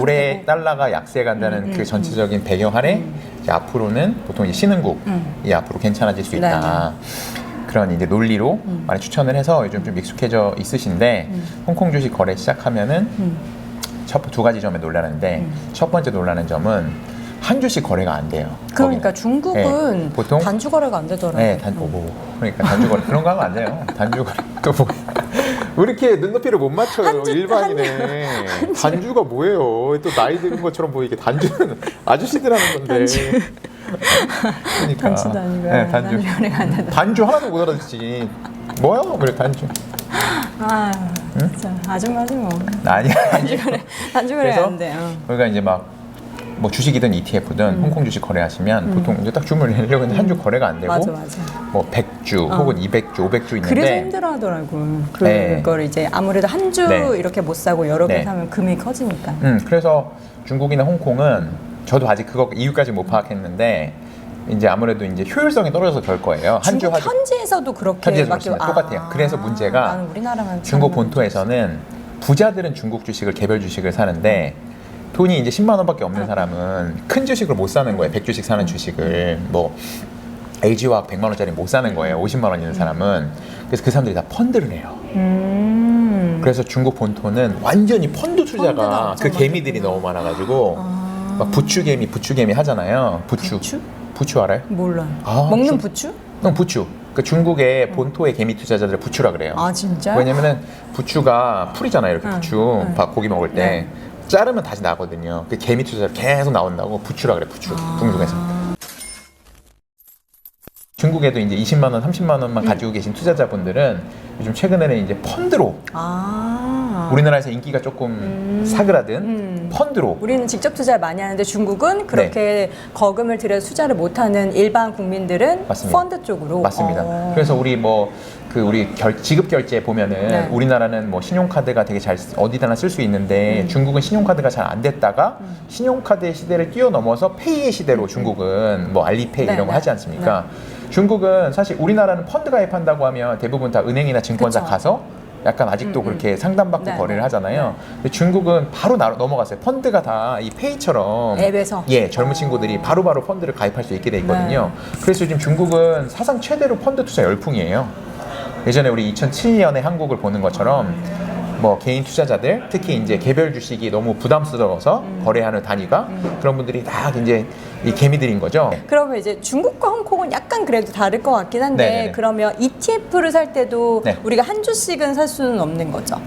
올해 달러가 약세 간다는 그 전체적인 배경 아래 이제 앞으로는 보통 이제 신흥국이 앞으로 괜찮아질 수 있다. 그런 이제 논리로 많이 추천을 해서 요즘 좀 익숙해져 있으신데 홍콩 주식 거래 시작하면은 첫 두 가지 점에 놀라는데 첫 번째 놀라는 점은 한 주씩 거래가 안 돼요. 그러니까 거기는. 중국은 네, 보통 단주 거래가 안 되더라고요. 네, 단, 오, 그러니까 단주 거래 그런 거 하면 안 돼요. 단주 거래 또 뭐. 왜 이렇게 눈높이를 못 맞춰요? 한주- 일반이네. 단주가 뭐예요? 또 나이 드는 것처럼 보이게 단주는 아저씨들 하는 건데. 그러니까. 단주도 아니고 네, 단주. 단주. 단주 하나도 못 알아듣지. 뭐야? 그래 단주. 아, 진짜 아줌마지 뭐. 아니야. 단주 거래, 단주 그래서 안 돼요. 그러니까 이제 막. 뭐 주식이든 ETF든 음. 홍콩 주식 거래하시면 보통 이제 딱 주문을 내려고 했는데 한 주 거래가 안 되고 맞아, 맞아. 뭐 100주 혹은 200주, 500주 있는데 그래서 힘들어하더라고요. 네. 그걸 이제 아무래도 한 주 네. 이렇게 못 사고 여러 개 네. 사면 금이 커지니까. 음, 그래서 중국이나 홍콩은 저도 아직 그거 이유까지 못 파악했는데 이제 아무래도 이제 효율성이 떨어져서 그럴 거예요. 한주 중국 하주 현지에서도 그렇게 현지에서 그렇습니다. 똑같아요. 그래서 문제가 중국 본토에서는 부자들은 중국 주식을 개별 주식을 사는데 돈이 이제 10만 원밖에 없는 사람은 큰 주식을 못 사는 거예요. 100주식 사는 주식을 뭐 LG화학 100만 원짜리 못 사는 거예요. 50만 원 있는 사람은 그래서 그 사람들이 다 펀드를 해요. 음. 그래서 중국 본토는 완전히 펀드 투자가 펀드가 그 엄청 개미들이 너무 많아가지고 막 부추개미 부추개미 하잖아요. 부추. 부추? 부추 알아요? 몰라요. 아, 먹는 좀- 부추? 응, 부추. 그 중국의 본토의 개미 투자자들을 부추라 그래요. 아 진짜? 왜냐면은 부추가 풀이잖아요. 이렇게 응, 부추 응. 밥 고기 먹을 때 네. 자르면 다시 나거든요. 그 개미 투자자 계속 나온다고 부추라 그래. 부추. 아. 중국에서. 중국에도 이제 20만 원, 30만 원만 음. 가지고 계신 투자자분들은 요즘 최근에는 이제 펀드로 아. 우리나라에서 인기가 조금 음. 사그라든 음. 펀드로 우리는 직접 투자를 많이 하는데 중국은 그렇게 거금을 들여서 투자를 못하는 일반 국민들은 맞습니다. 펀드 쪽으로. 맞습니다. 어. 그래서 우리 뭐 그 우리 결, 지급 결제 보면은 네. 우리나라는 뭐 신용카드가 되게 잘 쓰- 어디다나 쓸 수 있는데 음. 중국은 신용카드가 잘 안 됐다가 신용카드의 시대를 뛰어넘어서 페이의 시대로 중국은 뭐 알리페이 네, 이런 거 네. 하지 않습니까? 중국은 사실 우리나라는 펀드 가입한다고 하면 대부분 다 은행이나 증권사 그쵸. 가서 약간 아직도 음, 음. 그렇게 상담받고 네, 거래를 네. 하잖아요. 근데 중국은 바로 나, 넘어갔어요. 펀드가 다 이 페이처럼 앱에서? 예 젊은 어. 친구들이 바로 바로 펀드를 가입할 수 있게 돼 있거든요. 네. 그래서 요즘 중국은 사상 최대로 펀드 투자 열풍이에요. 예전에 우리 2007년에 한국을 보는 것처럼 뭐 개인 투자자들 특히 이제 개별 주식이 너무 부담스러워서 음. 거래하는 단위가 그런 분들이 다 이제 이 개미들인 거죠. 그러면 이제 중국과 홍콩은 약간 그래도 다를 것 같긴 한데 네네네. 그러면 ETF를 살 때도 네. 우리가 한 주씩은 살 수는 없는 거죠.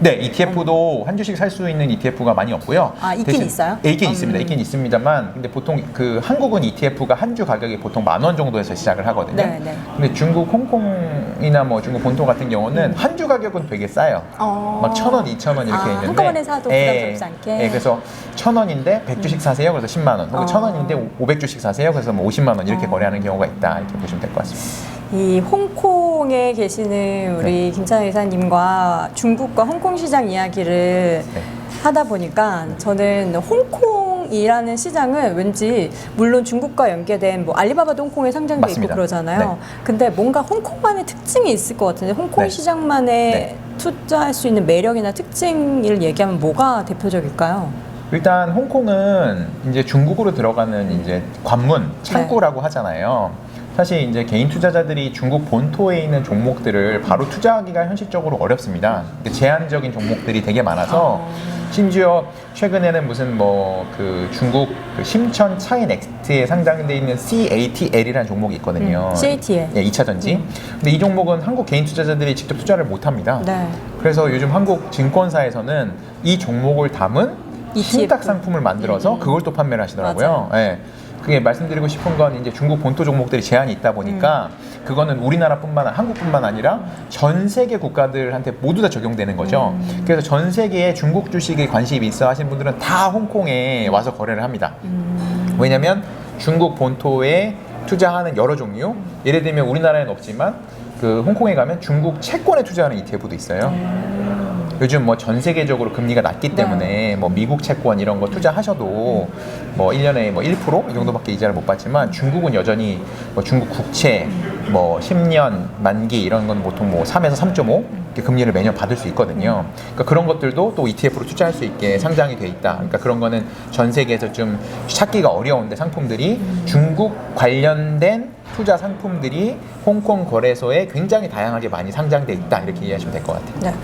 네, ETF도 한 주씩 살 수 있는 ETF가 많이 없고요. 아, 있긴 있어요? 예, 있긴 음. 있습니다. 있긴 있습니다만, 근데 보통 그 한국은 ETF가 한 주 가격이 보통 만 원 정도에서 시작을 하거든요. 네, 네. 근데 중국 홍콩이나 뭐 중국 본토 같은 경우는 한 주 가격은 되게 싸요. 어. 막 천 원, 이천 원 이렇게 아, 있는데 한꺼번에 사도 예, 부담스럽지 않게. 예, 그래서 천 원인데 백 주씩 사세요. 그래서 10만 원. 혹은 어. 천 원인데 오백 주씩 사세요. 그래서 뭐 50만 원 이렇게 어. 거래하는 경우가 있다. 이렇게 보시면 될 것 같습니다. 이 홍콩에 계시는 우리 네. 김찬 의사님과 중국과 홍콩 시장 이야기를 네. 하다 보니까 저는 홍콩이라는 시장은 왠지 물론 중국과 연계된 뭐 알리바바도 홍콩에 상장돼 맞습니다. 있고 그러잖아요. 네. 근데 뭔가 홍콩만의 특징이 있을 것 같은데 홍콩 네. 시장만의 네. 투자할 수 있는 매력이나 특징을 얘기하면 뭐가 대표적일까요? 일단 홍콩은 이제 중국으로 들어가는 이제 관문 창구라고 하잖아요. 사실 이제 개인 투자자들이 중국 본토에 있는 종목들을 바로 투자하기가 현실적으로 어렵습니다. 그 제한적인 종목들이 되게 많아서 심지어 최근에는 무슨 뭐 그 중국 그 심천 차인 엑스트에 상장돼 있는 CATL이라는 종목이 있거든요. 음, CATL. 예, 2차 전지. 근데 이 종목은 한국 개인 투자자들이 직접 투자를 못 합니다. 네. 그래서 요즘 한국 증권사에서는 이 종목을 담은 ETF. 신탁 상품을 만들어서 음. 그걸 또 판매를 하시더라고요. 예. 그게 말씀드리고 싶은 건 이제 중국 본토 종목들이 제한이 있다 보니까 음. 그거는 우리나라뿐만 아니라 한국뿐만 아니라 전 세계 국가들한테 모두 다 적용되는 거죠. 음. 그래서 전 세계에 중국 주식에 관심이 있어 하신 분들은 다 홍콩에 와서 거래를 합니다. 음. 왜냐면 중국 본토에 투자하는 여러 종류 예를 들면 우리나라에는 없지만 그 홍콩에 가면 중국 채권에 투자하는 ETF도 있어요. 요즘 뭐 전 세계적으로 금리가 낮기 때문에 뭐 미국 채권 이런 거 투자하셔도 뭐 1년에 뭐 1%이 정도밖에 이자를 못 받지만 중국은 여전히 뭐 중국 국채 뭐 10년 만기 이런 건 보통 뭐 3에서 3.5 이렇게 금리를 매년 받을 수 있거든요. 그러니까 그런 것들도 또 ETF로 투자할 수 있게 상장이 돼 있다. 그러니까 그런 거는 전 세계에서 좀 찾기가 어려운데 상품들이 중국 관련된 투자 상품들이 홍콩 거래소에 굉장히 다양하게 많이 상장돼 있다 이렇게 이해하시면 될 것 같아요. 네.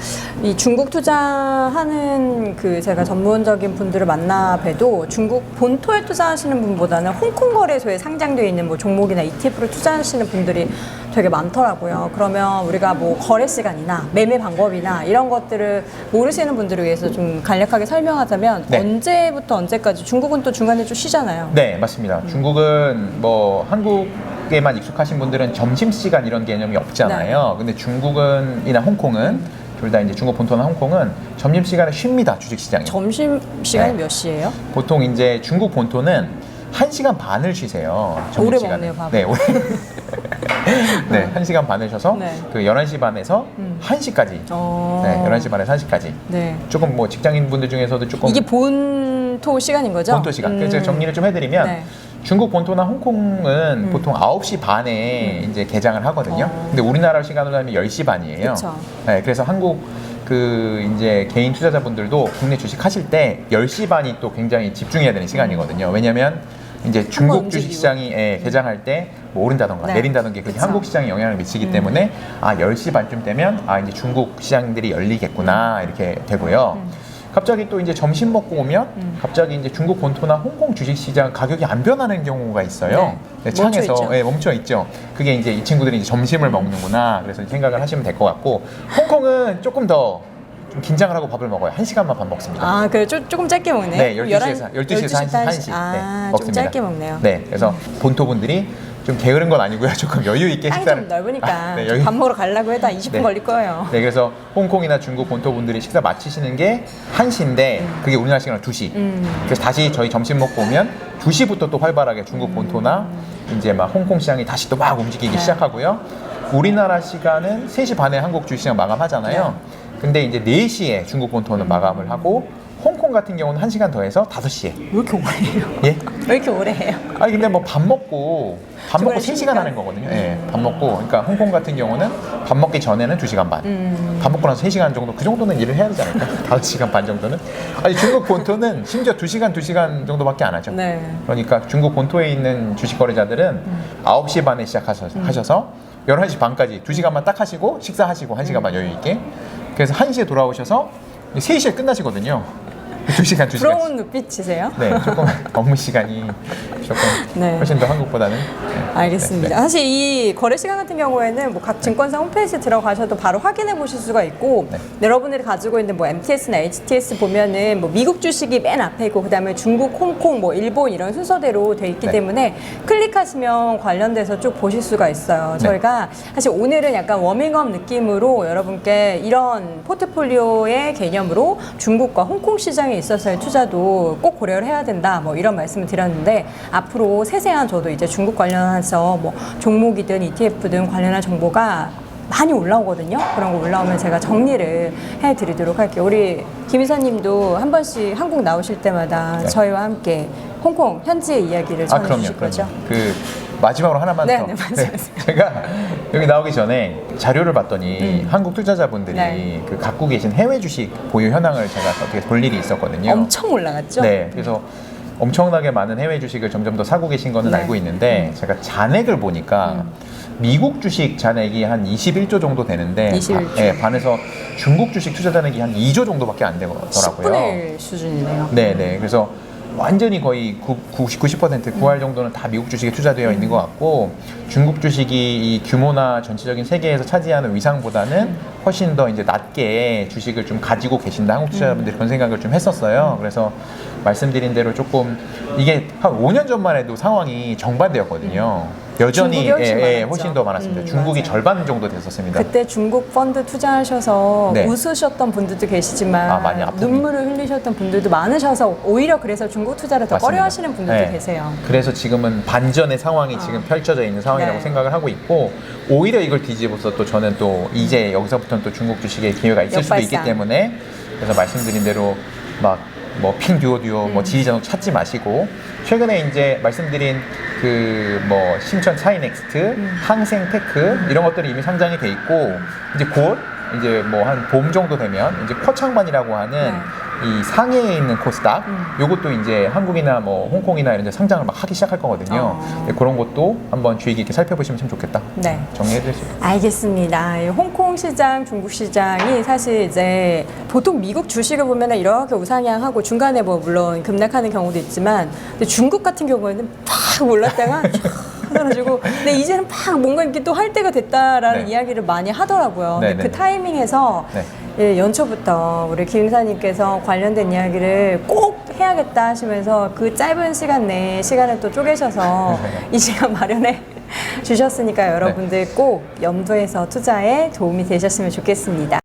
이 중국 투자하는 그 제가 전문적인 분들을 만나 봬도 중국 본토에 투자하시는 분보다는 홍콩 거래소에 상장되어 있는 뭐 종목이나 ETF를 투자하시는 분들이 되게 많더라고요. 그러면 우리가 뭐 거래 시간이나 매매 방법이나 이런 것들을 모르시는 분들을 위해서 좀 간략하게 설명하자면 네. 언제부터 언제까지 중국은 또 중간에 좀 쉬잖아요. 네, 맞습니다. 중국은 뭐 한국 에만 익숙하신 분들은 점심 시간 이런 개념이 없잖아요. 근데 중국은 이나 홍콩은 둘 다 이제 중국 본토나 홍콩은 점심 시간에 쉽니다. 주식 시장이. 점심 시간이 네. 몇 시예요? 보통 이제 중국 본토는 1시간 반을 쉬세요. 점심 오래 시간에. 먹네요, 밥을. 네, 오래. 네, 1시간 반을 쉬어서 네. 그 11시 반에서 음. 1시까지. 어. 네, 11시 반에서 1시까지. 네. 조금 뭐 직장인 분들 중에서도 조금 이게 본토 시간인 거죠? 본토 시간. 그래서 음. 정리를 좀 해드리면 네. 중국 본토나 홍콩은 보통 9시 반에 이제 개장을 하거든요. 음. 어. 근데 우리나라 시간으로 하면 10시 반이에요. 그쵸. 네, 그래서 한국 그 이제 개인 투자자분들도 국내 주식 하실 때 10시 반이 또 굉장히 집중해야 되는 시간이거든요. 왜냐면 이제 중국 움직이고. 주식 시장이 예, 개장할 때뭐 오른다던가 네. 내린다던가 그게 그쵸. 한국 시장에 영향을 미치기 음. 때문에 아 10시 반쯤 되면 아 이제 중국 시장들이 열리겠구나 이렇게 되고요. 음. 갑자기 또 이제 점심 먹고 오면 음. 갑자기 이제 중국 본토나 홍콩 주식 시장 가격이 안 변하는 경우가 있어요. 네. 네, 창에서 멈춰 있죠. 예, 멈춰 있죠. 그게 이제 이 친구들이 이제 점심을 먹는구나. 그래서 생각을 하시면 될 것 같고 홍콩은 조금 더 좀 긴장을 하고 밥을 먹어요. 한 시간만 밥 먹습니다. 아, 그래 조, 조금 짧게 먹네. 네, 12시에서 12시에서 1시, 1시, 1시 아, 네, 좀 먹습니다. 짧게 먹네요. 네, 그래서 본토 분들이 좀 게으른 건 아니고요. 조금 여유 있게 땅이 식사를 좀 넓으니까 아, 네, 좀 여유- 밥 먹으러 가려고 해도 한 20분 네. 걸릴 거예요. 네, 그래서 홍콩이나 중국 본토 분들이 식사 마치시는 게 1시인데 그게 우리나라 시간으로 2시. 음. 그래서 다시 저희 점심 먹고 오면 2시부터 또 활발하게 중국 본토나 이제 막 홍콩 시장이 다시 또 막 움직이기 음. 네. 시작하고요. 우리나라 시간은 3시 반에 한국 주시장 마감하잖아요. 근데 이제 4시에 중국 본토는 마감을 하고 홍콩 같은 경우는 1시간 더 해서 5시에. 왜 이렇게 오래 해요? 예? 왜 이렇게 오래 해요? 아니 근데 뭐 밥 먹고 밥 먹고 중간에 3시간 쉬니까? 하는 거거든요. 예. 밥 먹고 그러니까 홍콩 같은 경우는 밥 먹기 전에는 2시간 반. 음. 밥 먹고 나서 3시간 정도 그 정도는 일을 해야 되지 않을까? 5시간 반 정도는. 아니 중국 본토는 심지어 2시간 2시간 정도밖에 안 하죠. 네. 그러니까 중국 본토에 있는 주식 거래자들은 9시 반에 시작하셔서 하셔서 11시 반까지 2시간만 딱 하시고 식사하시고 1시간만 여유 있게 그래서 1시에 돌아오셔서 3시에 끝나시거든요. 2시간 2시간. 부러운 눈빛이세요? 네, 조금 업무 시간이 조금 네. 훨씬 더 한국보다는 네. 알겠습니다. 네, 사실 이 거래 시간 같은 경우에는 뭐 각 증권사 홈페이지 들어가셔도 바로 확인해 보실 수가 있고 네. 여러분들이 가지고 있는 뭐 MTS나 HTS 보면은 뭐 미국 주식이 맨 앞에 있고 그다음에 중국, 홍콩, 뭐 일본 이런 순서대로 돼 있기 네. 때문에 클릭하시면 관련돼서 쭉 보실 수가 있어요. 네. 저희가 사실 오늘은 약간 워밍업 느낌으로 여러분께 이런 포트폴리오의 개념으로 중국과 홍콩 시장에 있어서의 투자도 꼭 고려를 해야 된다. 뭐 이런 말씀을 드렸는데 앞으로 세세한 저도 이제 중국 관련해서 뭐 종목이든 ETF든 관련한 정보가 많이 올라오거든요. 그런 거 올라오면 제가 정리를 해드리도록 할게요. 우리 김 이사님도 한 번씩 한국 나오실 때마다 네. 저희와 함께 홍콩 현지의 이야기를 아 그럼요, 전해주실 그럼요. 거죠. 그 마지막으로 하나만 네, 더. 네, 말씀하세요. 제가 여기 나오기 전에 자료를 봤더니 음. 한국 투자자분들이 네. 그 갖고 계신 해외 주식 보유 현황을 제가 어떻게 볼 일이 있었거든요. 엄청 올라갔죠? 네, 그래서 엄청나게 많은 해외 주식을 점점 더 사고 계신 거는 네. 알고 있는데 제가 잔액을 보니까 음. 미국 주식 잔액이 한 21조 정도 되는데 21조. 바, 예, 반해서 중국 주식 투자 잔액이 한 2조 정도밖에 안 되더라고요. 10분의 1 수준이네요. 네, 네. 그래서 완전히 거의 90, 90% 9할 정도는 다 미국 주식에 투자되어 있는 것 같고 중국 주식이 이 규모나 전체적인 세계에서 차지하는 위상보다는 훨씬 더 이제 낮게 주식을 좀 가지고 계신다 한국 투자자분들이 그런 생각을 좀 했었어요. 그래서 말씀드린 대로 조금 이게 한 5년 전만 해도 상황이 정반대였거든요. 여전히 중국이 훨씬 예, 예. 훨씬 더 많았습니다. 음, 중국이 맞아요. 절반 정도 됐었습니다. 그때 중국 펀드 투자하셔서 네. 웃으셨던 분들도 계시지만 아. 눈물을 흘리셨던 분들도 많으셔서 오히려 그래서 중국 투자를 더 맞습니다. 꺼려하시는 분들도 네. 계세요. 그래서 지금은 반전의 상황이 지금 펼쳐져 있는 상황이 라고 네. 생각을 하고 있고 오히려 이걸 뒤집어서 또 저는 또 이제 여기서부터는 또 중국 주식의 기회가 있을 수도 있기 역발상. 때문에 그래서 말씀드린 대로 막뭐핑 듀오 듀오 음. 뭐 지리자동 찾지 마시고 최근에 이제 말씀드린 그 뭐 신천 차이넥스트 음. 항생 테크 이런 것들이 이미 상장이 돼 있고 이제 곧 이제 뭐 한 봄 정도 되면 이제 쿼창반이라고 하는 네. 이 상해에 있는 코스닥 음. 요것도 이제 한국이나 뭐 홍콩이나 이런 데 상장을 막 하기 시작할 거거든요. 어. 네, 그런 것도 한번 주의 깊게 살펴보시면 참 좋겠다. 네. 정리해 드릴 수 있겠습니다. 알겠습니다. 이 홍콩 시장, 중국 시장이 사실 이제 보통 미국 주식을 보면 이렇게 우상향하고 중간에 뭐 물론 급락하는 경우도 있지만 근데 중국 같은 경우에는 팍 올랐다가 쫙 떨어지고 근데 이제는 팍 뭔가 이렇게 또 할 때가 됐다라는 네. 이야기를 많이 하더라고요. 네, 근데 네, 그 네. 타이밍에서 네. 예, 연초부터 우리 김사님께서 관련된 이야기를 꼭 해야겠다 하시면서 그 짧은 시간 내에 시간을 또 쪼개셔서 이 시간 마련해 주셨으니까 여러분들 꼭 염두에서 투자에 도움이 되셨으면 좋겠습니다.